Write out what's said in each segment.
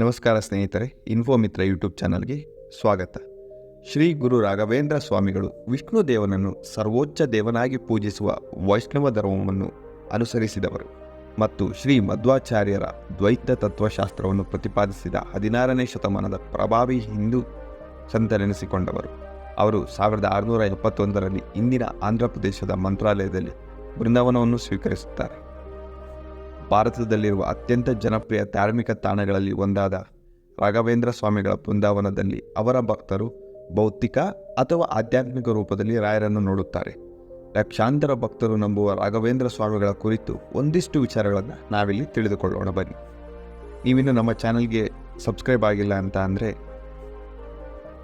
ನಮಸ್ಕಾರ ಸ್ನೇಹಿತರೆ ಇನ್ಫೋ ಮಿತ್ರ ಯೂಟ್ಯೂಬ್ ಚಾನಲ್ಗೆ ಸ್ವಾಗತ. ಶ್ರೀ ಗುರು ರಾಘವೇಂದ್ರ ಸ್ವಾಮಿಗಳು ವಿಷ್ಣು ದೇವನನ್ನು ಸರ್ವೋಚ್ಚ ದೇವನಾಗಿ ಪೂಜಿಸುವ ವೈಷ್ಣವ ಧರ್ಮವನ್ನು ಅನುಸರಿಸಿದವರು ಮತ್ತು ಶ್ರೀ ಮಧ್ವಾಚಾರ್ಯರ ದ್ವೈತ ತತ್ವಶಾಸ್ತ್ರವನ್ನು ಪ್ರತಿಪಾದಿಸಿದ ಹದಿನಾರನೇ ಶತಮಾನದ ಪ್ರಭಾವಿ ಹಿಂದೂ ಸಂತನೆನಿಸಿಕೊಂಡವರು ಅವರು ಸಾವಿರದ ಆರುನೂರ ಎಪ್ಪತ್ತೊಂದರಲ್ಲಿ ಇಂದಿನ ಆಂಧ್ರ ಪ್ರದೇಶದ ಮಂತ್ರಾಲಯದಲ್ಲಿ ಬೃಂದಾವನವನ್ನು ಸ್ವೀಕರಿಸುತ್ತಾರೆ. ಭಾರತದಲ್ಲಿರುವ ಅತ್ಯಂತ ಜನಪ್ರಿಯ ಧಾರ್ಮಿಕ ತಾಣಗಳಲ್ಲಿ ಒಂದಾದ ರಾಘವೇಂದ್ರ ಸ್ವಾಮಿಗಳ ಬೃಂದಾವನದಲ್ಲಿ ಅವರ ಭಕ್ತರು ಭೌತಿಕ ಅಥವಾ ಆಧ್ಯಾತ್ಮಿಕ ರೂಪದಲ್ಲಿ ರಾಯರನ್ನು ನೋಡುತ್ತಾರೆ. ಲಕ್ಷಾಂತರ ಭಕ್ತರು ನಂಬುವ ರಾಘವೇಂದ್ರ ಸ್ವಾಮಿಗಳ ಕುರಿತು ಒಂದಿಷ್ಟು ವಿಚಾರಗಳನ್ನು ನಾವಿಲ್ಲಿ ತಿಳಿದುಕೊಳ್ಳೋಣ ಬನ್ನಿ. ನೀವಿನ್ನು ನಮ್ಮ ಚಾನಲ್ಗೆ ಸಬ್ಸ್ಕ್ರೈಬ್ ಆಗಿಲ್ಲ ಅಂತ ಅಂದರೆ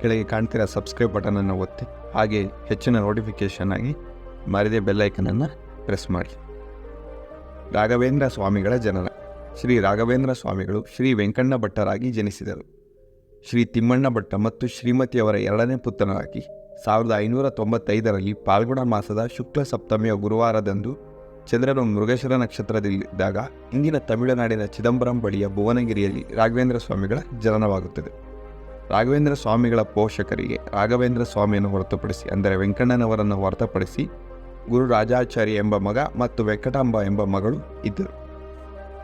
ಕೆಳಗೆ ಕಾಣ್ತಿರೋ ಸಬ್ಸ್ಕ್ರೈಬ್ ಬಟನನ್ನು ಒತ್ತಿ, ಹಾಗೆ ಹೆಚ್ಚಿನ ನೋಟಿಫಿಕೇಷನ್ ಆಗಿ ಮರದೇ ಬೆಲ್ಲೈಕನನ್ನು ಪ್ರೆಸ್ ಮಾಡಿ. ರಾಘವೇಂದ್ರ ಸ್ವಾಮಿಗಳ ಜನನ. ಶ್ರೀ ರಾಘವೇಂದ್ರ ಸ್ವಾಮಿಗಳು ಶ್ರೀ ವೆಂಕಣ್ಣ ಭಟ್ಟರಾಗಿ ಜನಿಸಿದರು. ಶ್ರೀ ತಿಮ್ಮಣ್ಣ ಭಟ್ಟ ಮತ್ತು ಶ್ರೀಮತಿಯವರ ಎರಡನೇ ಪುತ್ರನಾಗಿ ಸಾವಿರದ ಐನೂರ ತೊಂಬತ್ತೈದರಲ್ಲಿ ಪಾಲ್ಗುಣ ಮಾಸದ ಶುಕ್ಲ ಸಪ್ತಮಿಯ ಗುರುವಾರದಂದು ಚಂದ್ರನು ಮೃಗಶಿರ ನಕ್ಷತ್ರದಲ್ಲಿದ್ದಾಗ ಇಂದಿನ ತಮಿಳುನಾಡಿನ ಚಿದಂಬರಂ ಬಳಿಯ ಭುವನಗಿರಿಯಲ್ಲಿ ರಾಘವೇಂದ್ರ ಸ್ವಾಮಿಗಳ ಜನನವಾಗುತ್ತದೆ. ರಾಘವೇಂದ್ರ ಸ್ವಾಮಿಗಳ ಪೋಷಕರಿಗೆ ರಾಘವೇಂದ್ರ ಸ್ವಾಮಿಯನ್ನು ಹೊರತುಪಡಿಸಿ, ಅಂದರೆ ವೆಂಕಣ್ಣನವರನ್ನು ಹೊರತುಪಡಿಸಿ ಗುರು ರಾಜಾಚಾರಿ ಎಂಬ ಮಗ ಮತ್ತು ವೆಂಕಟಾಂಬ ಎಂಬ ಮಗಳು ಇದ್ದರು.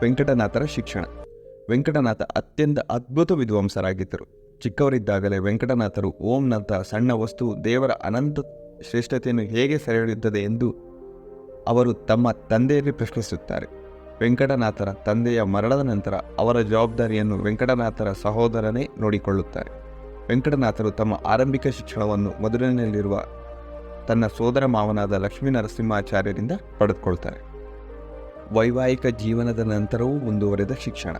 ವೆಂಕಟನಾಥರ ಶಿಕ್ಷಣ. ವೆಂಕಟನಾಥ ಅತ್ಯಂತ ಅದ್ಭುತ ವಿದ್ವಾಂಸರಾಗಿದ್ದರು. ಚಿಕ್ಕವರಿದ್ದಾಗಲೇ ವೆಂಕಟನಾಥರು ಓಂನಂತಹ ಸಣ್ಣ ವಸ್ತು, ದೇವರ ಅನಂತ ಶ್ರೇಷ್ಠತೆಯನ್ನು ಹೇಗೆ ಸೆರೆಹಿಡಿಯುತ್ತದೆ ಎಂದು ಅವರು ತಮ್ಮ ತಂದೆಯಲ್ಲಿ ಪ್ರಶ್ನಿಸುತ್ತಾರೆ. ವೆಂಕಟನಾಥರ ತಂದೆಯ ಮರಣದ ನಂತರ ಅವರ ಜವಾಬ್ದಾರಿಯನ್ನು ವೆಂಕಟನಾಥರ ಸಹೋದರನೇ ನೋಡಿಕೊಳ್ಳುತ್ತಾರೆ. ವೆಂಕಟನಾಥರು ತಮ್ಮ ಆರಂಭಿಕ ಶಿಕ್ಷಣವನ್ನು ಮಧುರೈನಲ್ಲಿರುವ ತನ್ನ ಸೋದರ ಮಾವನಾದ ಲಕ್ಷ್ಮೀ ನರಸಿಂಹಾಚಾರ್ಯರಿಂದ ಪಡೆದುಕೊಳ್ತಾರೆ. ವೈವಾಹಿಕ ಜೀವನದ ನಂತರವೂ ಮುಂದುವರೆದ ಶಿಕ್ಷಣ.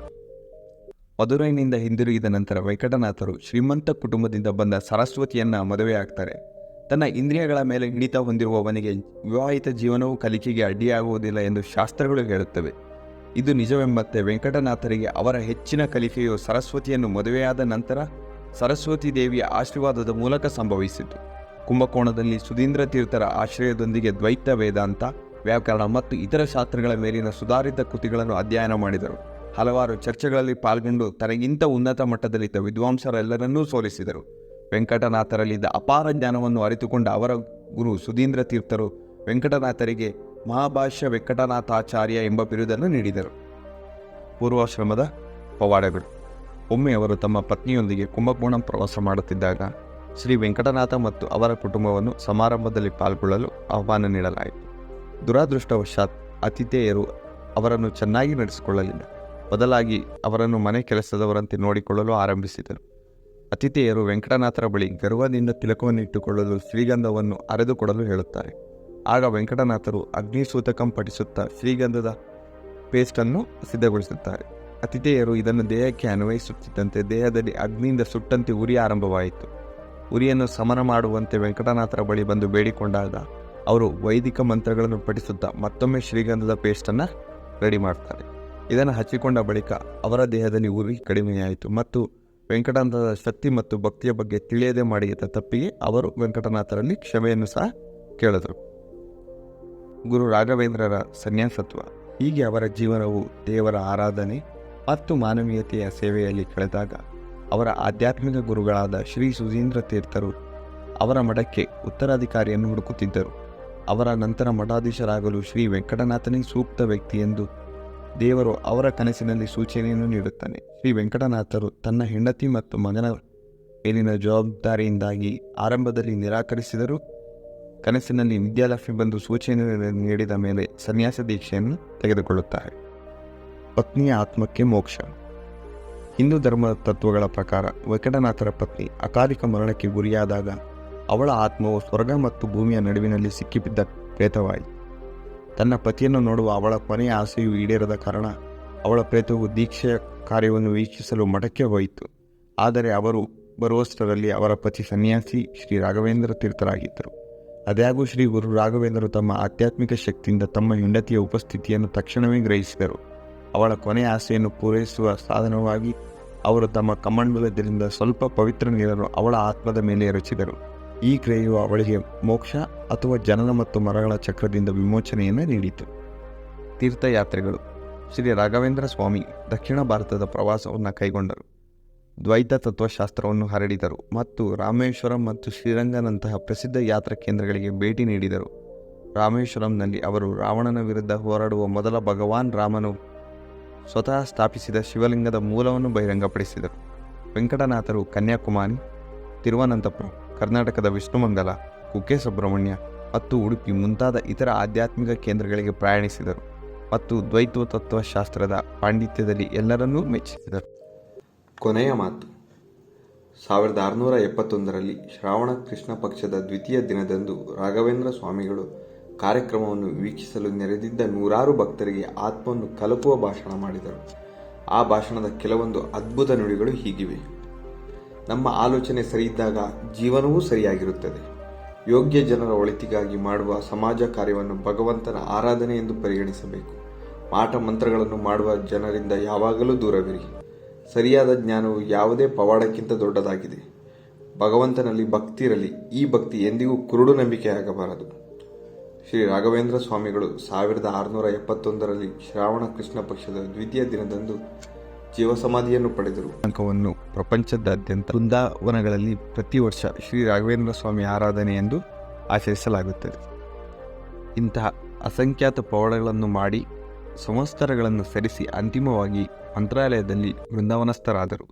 ಮಧುರೈನಿಂದ ಹಿಂದಿರುಗಿದ ನಂತರ ವೆಂಕಟನಾಥರು ಶ್ರೀಮಂತ ಕುಟುಂಬದಿಂದ ಬಂದ ಸರಸ್ವತಿಯನ್ನ ಮದುವೆಯಾಗ್ತಾರೆ. ತನ್ನ ಇಂದ್ರಿಯಗಳ ಮೇಲೆ ಹಿಡಿತ ಹೊಂದಿರುವವನಿಗೆ ವಿವಾಹಿತ ಜೀವನವು ಕಲಿಕೆಗೆ ಅಡ್ಡಿಯಾಗುವುದಿಲ್ಲ ಎಂದು ಶಾಸ್ತ್ರಗಳು ಹೇಳುತ್ತವೆ. ಇದು ನಿಜವೆಂಬಂತೆ ವೆಂಕಟನಾಥರಿಗೆ ಅವರ ಹೆಚ್ಚಿನ ಕಲಿಕೆಯು ಸರಸ್ವತಿಯನ್ನು ಮದುವೆಯಾದ ನಂತರ ಸರಸ್ವತಿ ದೇವಿಯ ಆಶೀರ್ವಾದದ ಮೂಲಕ ಸಂಭವಿಸಿತು. ಕುಂಭಕೋಣದಲ್ಲಿ ಸುಧೀಂದ್ರ ತೀರ್ಥರ ಆಶ್ರಯದೊಂದಿಗೆ ದ್ವೈತ ವೇದಾಂತ, ವ್ಯಾಕರಣ ಮತ್ತು ಇತರ ಶಾಸ್ತ್ರಗಳ ಮೇಲಿನ ಸುಧಾರಿತ ಕೃತಿಗಳನ್ನು ಅಧ್ಯಯನ ಮಾಡಿದರು. ಹಲವಾರು ಚರ್ಚೆಗಳಲ್ಲಿ ಪಾಲ್ಗೊಂಡು ತನಗಿಂತ ಉನ್ನತ ಮಟ್ಟದಲ್ಲಿದ್ದ ವಿದ್ವಾಂಸರೆಲ್ಲರನ್ನೂ ಸೋಲಿಸಿದರು. ವೆಂಕಟನಾಥರಲ್ಲಿದ್ದ ಅಪಾರ ಜ್ಞಾನವನ್ನು ಅರಿತುಕೊಂಡ ಅವರ ಗುರು ಸುಧೀಂದ್ರ ತೀರ್ಥರು ವೆಂಕಟನಾಥರಿಗೆ ಮಹಾಭಾಷ್ಯ ವೆಂಕಟನಾಥಾಚಾರ್ಯ ಎಂಬ ಬಿರುದನ್ನು ನೀಡಿದರು. ಪೂರ್ವಾಶ್ರಮದ ಪವಾಡಗಳು. ಒಮ್ಮೆ ಅವರು ತಮ್ಮ ಪತ್ನಿಯೊಂದಿಗೆ ಕುಂಭಕೋಣ ಪ್ರವಾಸ ಮಾಡುತ್ತಿದ್ದಾಗ ಶ್ರೀ ವೆಂಕಟನಾಥ ಮತ್ತು ಅವರ ಕುಟುಂಬವನ್ನು ಸಮಾರಂಭದಲ್ಲಿ ಪಾಲ್ಗೊಳ್ಳಲು ಆಹ್ವಾನ ನೀಡಲಾಯಿತು. ದುರಾದೃಷ್ಟವಶಾತ್ ಅತಿಥೇಯರು ಅವರನ್ನು ಚೆನ್ನಾಗಿ ನಡೆಸಿಕೊಳ್ಳಲಿಲ್ಲ. ಬದಲಾಗಿ ಅವರನ್ನು ಮನೆ ಕೆಲಸದವರಂತೆ ನೋಡಿಕೊಳ್ಳಲು ಆರಂಭಿಸಿದರು. ಅತಿಥೇಯರು ವೆಂಕಟನಾಥರ ಬಳಿ ಗರ್ವದಿಂದ ತಿಲಕವನ್ನು ಇಟ್ಟುಕೊಳ್ಳಲು ಶ್ರೀಗಂಧವನ್ನು ಅರೆದುಕೊಡಲು ಹೇಳುತ್ತಾರೆ. ಆಗ ವೆಂಕಟನಾಥರು ಅಗ್ನಿಸೂತಕಂ ಪಠಿಸುತ್ತಾ ಶ್ರೀಗಂಧದ ಪೇಸ್ಟನ್ನು ಸಿದ್ಧಗೊಳಿಸುತ್ತಾರೆ. ಅತಿಥೇಯರು ಇದನ್ನು ದೇಹಕ್ಕೆ ಅನ್ವಯಿಸುತ್ತಿದ್ದಂತೆ ದೇಹದಲ್ಲಿ ಅಗ್ನಿಯಿಂದ ಸುಟ್ಟಂತೆ ಉರಿ ಆರಂಭವಾಯಿತು. ಉರಿಯನ್ನು ಸಮನ ಮಾಡುವಂತೆ ವೆಂಕಟನಾಥರ ಬಳಿ ಬಂದು ಬೇಡಿಕೊಂಡಾಗ ಅವರು ವೈದಿಕ ಮಂತ್ರಗಳನ್ನು ಪಠಿಸುತ್ತಾ ಮತ್ತೊಮ್ಮೆ ಶ್ರೀಗಂಧದ ಪೇಸ್ಟನ್ನು ರೆಡಿ ಮಾಡ್ತಾರೆ. ಇದನ್ನು ಹಚ್ಚಿಕೊಂಡ ಬಳಿಕ ಅವರ ದೇಹದಲ್ಲಿ ಉರಿ ಕಡಿಮೆಯಾಯಿತು ಮತ್ತು ವೆಂಕಟನಾಥದ ಶಕ್ತಿ ಮತ್ತು ಭಕ್ತಿಯ ಬಗ್ಗೆ ತಿಳಿಯದೆ ಮಾಡಿದ ತಪ್ಪಿಗೆ ಅವರು ವೆಂಕಟನಾಥರಲ್ಲಿ ಕ್ಷಮೆಯನ್ನು ಸಹ ಕೇಳಿದರು. ಗುರು ರಾಘವೇಂದ್ರರ ಸನ್ಯಾಸತ್ವ, ಹೀಗೆ ಅವರ ಜೀವನವು ದೇವರ ಆರಾಧನೆ ಮತ್ತು ಮಾನವೀಯತೆಯ ಸೇವೆಯಲ್ಲಿ ಕಳೆದಾಗ ಅವರ ಆಧ್ಯಾತ್ಮಿಕ ಗುರುಗಳಾದ ಶ್ರೀ ಸುಧೀಂದ್ರ ತೀರ್ಥರು ಅವರ ಮಠಕ್ಕೆ ಉತ್ತರಾಧಿಕಾರಿಯನ್ನು ಹುಡುಕುತ್ತಿದ್ದರು. ಅವರ ನಂತರ ಮಠಾಧೀಶರಾಗಲು ಶ್ರೀ ವೆಂಕಟನಾಥನೇ ಸೂಕ್ತ ವ್ಯಕ್ತಿ ಎಂದು ದೇವರು ಅವರ ಕನಸಿನಲ್ಲಿ ಸೂಚನೆಯನ್ನು ನೀಡುತ್ತಾನೆ. ಶ್ರೀ ವೆಂಕಟನಾಥರು ತನ್ನ ಹೆಂಡತಿ ಮತ್ತು ಮಗನ ಮೇಲಿನ ಜವಾಬ್ದಾರಿಯಿಂದಾಗಿ ಆರಂಭದಲ್ಲಿ ನಿರಾಕರಿಸಿದರು ಕನಸಿನಲ್ಲಿ ವಿದ್ಯಾಲಕ್ಷ್ಮಿ ಬಂದು ಸೂಚನೆ ನೀಡಿದ ಮೇಲೆ ಸನ್ಯಾಸ ದೀಕ್ಷೆಯನ್ನು ತೆಗೆದುಕೊಳ್ಳುತ್ತಾರೆ. ಪತ್ನಿಯ ಆತ್ಮಕ್ಕೆ ಮೋಕ್ಷ. ಹಿಂದೂ ಧರ್ಮದ ತತ್ವಗಳ ಪ್ರಕಾರ ವೆಂಕಟನಾಥರ ಪತ್ನಿ ಅಕಾಲಿಕ ಮರಣಕ್ಕೆ ಗುರಿಯಾದಾಗ ಅವಳ ಆತ್ಮವು ಸ್ವರ್ಗ ಮತ್ತು ಭೂಮಿಯ ನಡುವಿನಲ್ಲಿ ಸಿಕ್ಕಿಬಿದ್ದ ಪ್ರೇತವಾಯಿತು. ತನ್ನ ಪತಿಯನ್ನು ನೋಡುವ ಅವಳ ಕೊನೆಯ ಆಸೆಯು ಈಡೇರದ ಕಾರಣ ಅವಳ ಪ್ರೇತವು ದೀಕ್ಷೆಯ ಕಾರ್ಯವನ್ನು ವೀಕ್ಷಿಸಲು ಮಠಕ್ಕೆ ಹೋಯಿತು. ಆದರೆ ಅವರು ಬರುವಷ್ಟರಲ್ಲಿ ಅವರ ಪತಿ ಸನ್ಯಾಸಿ ಶ್ರೀ ರಾಘವೇಂದ್ರ ತೀರ್ಥರಾಗಿದ್ದರು. ಅದ್ಯಾಗೂ ಶ್ರೀ ಗುರು ರಾಘವೇಂದ್ರರು ತಮ್ಮ ಆಧ್ಯಾತ್ಮಿಕ ಶಕ್ತಿಯಿಂದ ತಮ್ಮ ಹೆಂಡತಿಯ ಉಪಸ್ಥಿತಿಯನ್ನು ತಕ್ಷಣವೇ ಗ್ರಹಿಸಿದರು. ಅವಳ ಕೊನೆಯ ಆಸೆಯನ್ನು ಪೂರೈಸುವ ಸಾಧನವಾಗಿ ಅವರು ತಮ್ಮ ಕಮಂಡಲದಿಂದ ಸ್ವಲ್ಪ ಪವಿತ್ರ ನೀರನ್ನು ಅವಳ ಆತ್ಮದ ಮೇಲೆ ಎರಚಿದರು. ಈ ಕ್ರಿಯೆಯು ಅವಳಿಗೆ ಮೋಕ್ಷ ಅಥವಾ ಜನನ ಮತ್ತು ಮರಗಳ ಚಕ್ರದಿಂದ ವಿಮೋಚನೆಯನ್ನು ನೀಡಿತು. ತೀರ್ಥಯಾತ್ರೆಗಳು ಶ್ರೀ ರಾಘವೇಂದ್ರ ಸ್ವಾಮಿ ದಕ್ಷಿಣ ಭಾರತದ ಪ್ರವಾಸವನ್ನು ಕೈಗೊಂಡರು. ದ್ವೈತ ತತ್ವಶಾಸ್ತ್ರವನ್ನು ಹರಡಿದರು ಮತ್ತು ರಾಮೇಶ್ವರಂ ಮತ್ತು ಶ್ರೀರಂಗನಂತಹ ಪ್ರಸಿದ್ಧ ಯಾತ್ರಾ ಕೇಂದ್ರಗಳಿಗೆ ಭೇಟಿ ನೀಡಿದರು. ರಾಮೇಶ್ವರಂನಲ್ಲಿ ಅವರು ರಾವಣನ ವಿರುದ್ಧ ಹೋರಾಡುವ ಮೊದಲ ಭಗವಾನ್ ರಾಮನು ಸ್ವತಃ ಸ್ಥಾಪಿಸಿದ ಶಿವಲಿಂಗದ ಮೂಲವನ್ನು ಬಹಿರಂಗಪಡಿಸಿದರು. ವೆಂಕಟನಾಥರು ಕನ್ಯಾಕುಮಾರಿ, ತಿರುವನಂತಪುರ, ಕರ್ನಾಟಕದ ವಿಷ್ಣುಮಂಗಲ, ಕುಕ್ಕೆ ಸುಬ್ರಹ್ಮಣ್ಯ ಮತ್ತು ಉಡುಪಿ ಮುಂತಾದ ಇತರ ಆಧ್ಯಾತ್ಮಿಕ ಕೇಂದ್ರಗಳಿಗೆ ಪ್ರಯಾಣಿಸಿದರು ಮತ್ತು ದ್ವೈತ ತತ್ವಶಾಸ್ತ್ರದ ಪಾಂಡಿತ್ಯದಲ್ಲಿ ಎಲ್ಲರನ್ನೂ ಮೆಚ್ಚಿಸಿದರು. ಕೊನೆಯ ಮಾತು. ಸಾವಿರದ ಆರುನೂರ ಎಪ್ಪತ್ತೊಂದರಲ್ಲಿ ಶ್ರಾವಣ ಕೃಷ್ಣ ಪಕ್ಷದ ದ್ವಿತೀಯ ದಿನದಂದು ರಾಘವೇಂದ್ರ ಸ್ವಾಮಿಗಳು ಕಾರ್ಯಕ್ರಮವನ್ನು ವೀಕ್ಷಿಸಲು ನೆರೆದಿದ್ದ ನೂರಾರು ಭಕ್ತರಿಗೆ ಆತ್ಮವನ್ನು ಕಲಪುವ ಭಾಷಣ ಮಾಡಿದರು. ಆ ಭಾಷಣದ ಕೆಲವೊಂದು ಅದ್ಭುತ ನುಡಿಗಳು ಹೀಗಿವೆ. ನಮ್ಮ ಆಲೋಚನೆ ಸರಿಯಿದ್ದಾಗ ಜೀವನವೂ ಸರಿಯಾಗಿರುತ್ತದೆ. ಯೋಗ್ಯ ಜನರ ಒಳಿತಿಗಾಗಿ ಮಾಡುವ ಸಮಾಜ ಕಾರ್ಯವನ್ನು ಭಗವಂತನ ಆರಾಧನೆ ಎಂದು ಪರಿಗಣಿಸಬೇಕು. ಮಾಟ ಮಂತ್ರಗಳನ್ನು ಮಾಡುವ ಜನರಿಂದ ಯಾವಾಗಲೂ ದೂರವಿರಿ. ಸರಿಯಾದ ಜ್ಞಾನವು ಯಾವುದೇ ಪವಾಡಕ್ಕಿಂತ ದೊಡ್ಡದಾಗಿದೆ. ಭಗವಂತನಲ್ಲಿ ಭಕ್ತಿ ಇರಲಿ. ಈ ಭಕ್ತಿ ಎಂದಿಗೂ ಕುರುಡು ನಂಬಿಕೆಯಾಗಬಾರದು. ಶ್ರೀ ರಾಘವೇಂದ್ರ ಸ್ವಾಮಿಗಳು ಸಾವಿರದ ಆರುನೂರ ಎಪ್ಪತ್ತೊಂದರಲ್ಲಿ ಶ್ರಾವಣ ಕೃಷ್ಣ ಪಕ್ಷದ ದ್ವಿತೀಯ ದಿನದಂದು ಜೀವಸಮಾಧಿಯನ್ನು ಪಡೆದರು. ಅಂಕವನ್ನು ಪ್ರಪಂಚದಾದ್ಯಂತ ಬೃಂದಾವನಗಳಲ್ಲಿ ಪ್ರತಿ ವರ್ಷ ಶ್ರೀ ರಾಘವೇಂದ್ರ ಸ್ವಾಮಿ ಆರಾಧನೆ ಎಂದು ಆಚರಿಸಲಾಗುತ್ತದೆ. ಇಂತಹ ಅಸಂಖ್ಯಾತ ಪವಾಡಗಳನ್ನು ಮಾಡಿ ಸಂವತ್ಸರಗಳನ್ನು ಸರಿಸಿ ಅಂತಿಮವಾಗಿ ಮಂತ್ರಾಲಯದಲ್ಲಿ ವೃಂದಾವನಸ್ಥರಾದರು.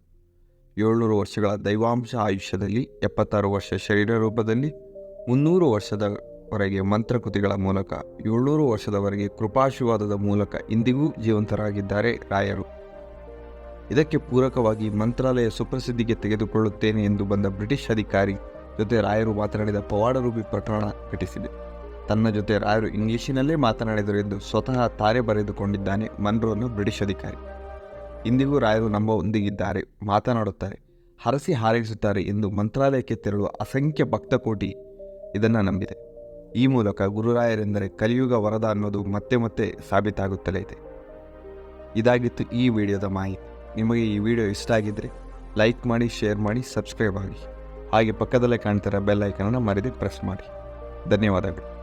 ಏಳ್ನೂರು ವರ್ಷಗಳ ದೈವಾಂಶ ಆಯುಷ್ಯದಲ್ಲಿ ಎಪ್ಪತ್ತಾರು ವರ್ಷ ಶರೀರ ರೂಪದಲ್ಲಿ ಮುನ್ನೂರು ವರ್ಷದವರೆಗೆ ಮಂತ್ರಕೃತಿಗಳ ಮೂಲಕ ಏಳ್ನೂರು ವರ್ಷದವರೆಗೆ ಕೃಪಾಶೀರ್ವಾದದ ಮೂಲಕ ಇಂದಿಗೂ ಜೀವಂತರಾಗಿದ್ದಾರೆ ರಾಯರು. ಇದಕ್ಕೆ ಪೂರಕವಾಗಿ ಮಂತ್ರಾಲಯ ಸುಪ್ರಸಿದ್ಧಿಗೆ ತೆಗೆದುಕೊಳ್ಳುತ್ತೇನೆ ಎಂದು ಬಂದ ಬ್ರಿಟಿಷ್ ಅಧಿಕಾರಿ ಜೊತೆ ರಾಯರು ಮಾತನಾಡಿದ ಪವಾಡರೂಪಿ ಪ್ರಕರಣ ಘಟಿಸಿದೆ. ತನ್ನ ಜೊತೆ ರಾಯರು ಇಂಗ್ಲಿಷಿನಲ್ಲೇ ಮಾತನಾಡಿದರು ಎಂದು ಸ್ವತಃ ತಾರೆ ಬರೆದುಕೊಂಡಿದ್ದಾನೆ ಮನ್ರೋನು ಬ್ರಿಟಿಷ್ ಅಧಿಕಾರಿ. ಇಂದಿಗೂ ರಾಯರು ನಮ್ಮ ಒಂದಿಗಿದ್ದಾರೆ, ಮಾತನಾಡುತ್ತಾರೆ, ಹರಸಿ ಹಾರೈಸುತ್ತಾರೆ ಎಂದು ಮಂತ್ರಾಲಯಕ್ಕೆ ತೆರಳುವ ಅಸಂಖ್ಯ ಭಕ್ತಕೋಟಿ ಇದನ್ನು ನಂಬಿದೆ. ಈ ಮೂಲಕ ಗುರುರಾಯರೆಂದರೆ ಕಲಿಯುಗ ವರದ ಅನ್ನೋದು ಮತ್ತೆ ಮತ್ತೆ ಸಾಬೀತಾಗುತ್ತಲೇ ಇದೆ. ಇದಾಗಿತ್ತು ಈ ವಿಡಿಯೋದ ಮಾಹಿತಿ. ನಿಮಗೆ ಈ ವಿಡಿಯೋ ಇಷ್ಟ ಆಗಿದ್ದರೆ ಲೈಕ್ ಮಾಡಿ, ಶೇರ್ ಮಾಡಿ, ಸಬ್ಸ್ಕ್ರೈಬ್ ಆಗಿ. ಹಾಗೆ ಪಕ್ಕದಲ್ಲೇ ಕಾಣ್ತಿರೋ ಬೆಲ್ ಐಕನನ್ನು ಮರೆದು ಪ್ರೆಸ್ ಮಾಡಿ. ಧನ್ಯವಾದಗಳು.